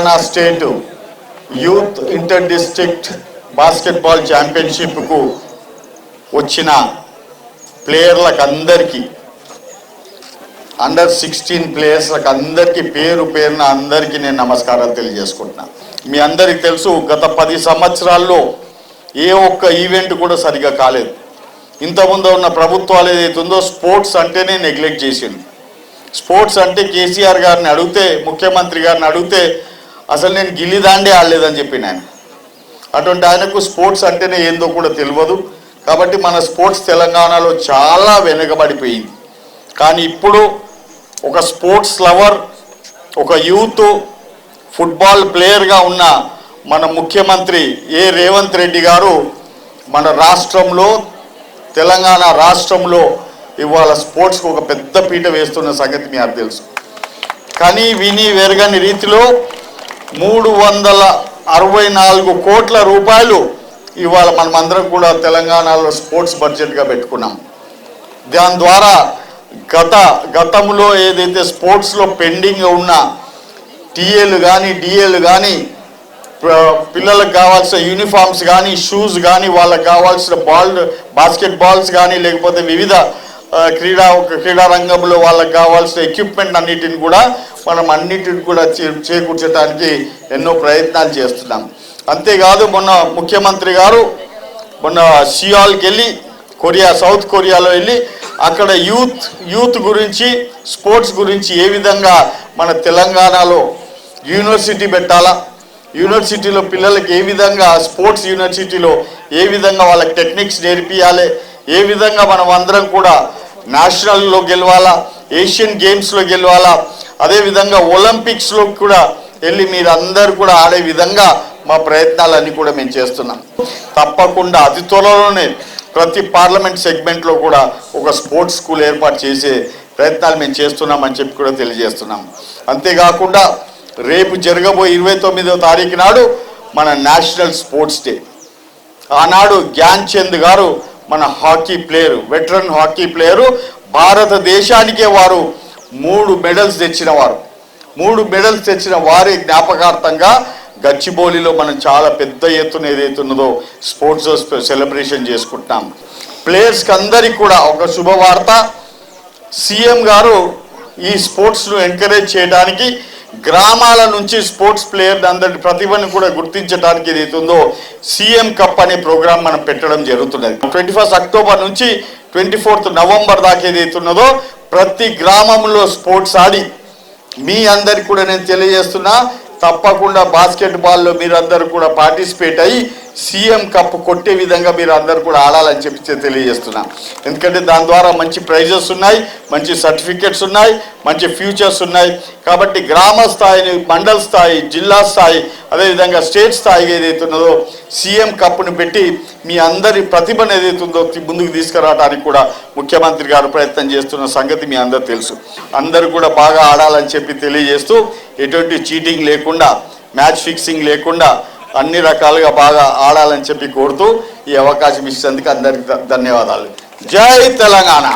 Telangana state youth inter district basketball ఛాంపియన్షిప్కు వచ్చిన ప్లేయర్లకు అందరికీ అండర్ సిక్స్టీన్ ప్లేయర్స్లకు అందరికీ పేరు పేరున అందరికీ నేను నమస్కారాలు తెలియజేసుకుంటున్నా. మీ అందరికీ తెలుసు గత పది సంవత్సరాల్లో ఏ ఒక్క ఈవెంట్ కూడా సరిగా కాలేదు. ఇంతకుముందు ఉన్న ప్రభుత్వాలు ఏదైతే ఉందో స్పోర్ట్స్ అంటేనే నెగ్లెక్ట్ చేసింది స్పోర్ట్స్ అంటే కేసీఆర్ గారిని అడిగితే ముఖ్యమంత్రి గారిని అడిగితే అసలు నేను గిల్లిదాండే ఆడలేదని చెప్పింది ఆయన అటువంటి ఆయనకు స్పోర్ట్స్ అంటేనే ఏందో కూడా తెలియదు. కాబట్టి మన స్పోర్ట్స్ తెలంగాణలో చాలా వెనుకబడిపోయింది. కానీ ఇప్పుడు ఒక స్పోర్ట్స్ లవర్ ఒక యూత్ ఫుట్బాల్ ప్లేయర్గా ఉన్న మన ముఖ్యమంత్రి ఏ రేవంత్ రెడ్డి గారు మన రాష్ట్రంలో తెలంగాణ రాష్ట్రంలో ఇవాళ స్పోర్ట్స్కి ఒక పెద్ద పీట వేస్తున్న సంగతి మీ తెలుసు. కానీ విని వెరగని రీతిలో మూడు వందల అరవై నాలుగు కోట్ల రూపాయలు ఇవాళ మనం అందరం కూడా తెలంగాణలో స్పోర్ట్స్ బడ్జెట్గా పెట్టుకున్నాం. దాని ద్వారా గత గతంలో ఏదైతే స్పోర్ట్స్లో పెండింగ్ ఉన్న టీఏలు కానీ డిఏలు కానీ పిల్లలకు కావాల్సిన యూనిఫామ్స్ కానీ షూస్ కానీ వాళ్ళకి కావాల్సిన బాల్ బాస్కెట్ బాల్స్ కానీ లేకపోతే వివిధ క్రీడా క్రీడా రంగంలో వాళ్ళకి కావాల్సిన ఎక్విప్మెంట్ అన్నిటిని కూడా మనం అన్నిటిని కూడా చే- చేకూర్చడానికి ఎన్నో ప్రయత్నాలు చేస్తున్నాం. అంతేకాదు మొన్న ముఖ్యమంత్రి గారు మొన్న సియాల్కి వెళ్ళి కొరియా సౌత్ కొరియాలో వెళ్ళి అక్కడ యూత్ యూత్ గురించి స్పోర్ట్స్ గురించి ఏ విధంగా మన తెలంగాణలో యూనివర్సిటీ పెట్టాలా? యూనివర్సిటీలో పిల్లలకి ఏ విధంగా స్పోర్ట్స్ యూనివర్సిటీలో ఏ విధంగా వాళ్ళకి టెక్నిక్స్ నేర్పియాలి? ఏ విధంగా మనం అందరం కూడా నేషనల్లో గెలవాలా? ఏషియన్ గేమ్స్లో గెలవాలా? అదేవిధంగా ఒలింపిక్స్లో కూడా వెళ్ళి మీరందరూ అందరు కూడా ఆడే విధంగా మా ప్రయత్నాలన్నీ కూడా మేము చేస్తున్నాం. తప్పకుండా అతి త్వరలోనే ప్రతి పార్లమెంట్ సెగ్మెంట్లో కూడా ఒక స్పోర్ట్స్ స్కూల్ ఏర్పాటు చేసే ప్రయత్నాలు మేము చేస్తున్నామని చెప్పి కూడా తెలియజేస్తున్నాం. అంతేకాకుండా రేపు జరగబోయే ఇరవై తొమ్మిదవ తారీఖు నాడు మన నేషనల్ స్పోర్ట్స్ డే. ఆనాడు జ్ఞాన్ చంద్ గారు మన hockey player veteran hockey player భారతదేశానికే వారు మూడు మెడల్స్ తెచ్చిన వారు. మూడు మెడల్స్ తెచ్చిన వారి జ్ఞాపకార్థంగా గచ్చిబౌలిలో మనం చాలా పెద్ద ఎత్తున ఏదైతే ఉన్నదో స్పోర్ట్స్ సెలబ్రేషన్ చేసుకుంటున్నాం. ప్లేయర్స్కి అందరికీ కూడా ఒక శుభవార్త. సీఎం గారు ఈ స్పోర్ట్స్ను ఎంకరేజ్ చేయడానికి గ్రామాల నుంచి స్పోర్ట్స్ ప్లేయర్ అందరి ప్రతిభను కూడా గుర్తించడానికి ఏదైతుందో ఉందో సీఎం కప్ అనే ప్రోగ్రాం మనం పెట్టడం జరుగుతున్నది. ట్వంటీ ఫస్ట్ అక్టోబర్ నుంచి ట్వంటీ ఫోర్త్ నవంబర్ దాకా ఏదైతే ఉన్నదో ప్రతి గ్రామంలో స్పోర్ట్స్ ఆడి మీ అందరికి కూడా నేను తెలియజేస్తున్నా తప్పకుండా బాస్కెట్బాల్లో మీరందరూ కూడా పార్టిసిపేట్ అయ్యి సీఎం కప్ కొట్టే విధంగా మీరు అందరు కూడా ఆడాలని చెప్పి తెలియజేస్తున్నా. ఎందుకంటే దాని ద్వారా మంచి ప్రైజెస్ ఉన్నాయి మంచి సర్టిఫికెట్స్ ఉన్నాయి మంచి ఫ్యూచర్స్ ఉన్నాయి. కాబట్టి గ్రామ స్థాయిని మండల స్థాయి జిల్లా స్థాయి అదేవిధంగా స్టేట్ స్థాయి ఏదైతే ఉన్నదో సీఎం కప్పును పెట్టి మీ అందరి ప్రతిభను ఏదైతే ఉందో ముందుకు తీసుకురావడానికి కూడా ముఖ్యమంత్రి గారు ప్రయత్నం చేస్తున్న సంగతి మీ అందరు తెలుసు. అందరూ కూడా బాగా ఆడాలని చెప్పి తెలియజేస్తూ ఎటువంటి చీటింగ్ లేకుండా మ్యాచ్ ఫిక్సింగ్ లేకుండా అన్ని రకాలుగా బాగా ఆడాలని చెప్పి కోరుతూ ఈ అవకాశం ఇచ్చినందుకు అందరికి ధన్యవాదాలు. జై తెలంగాణ.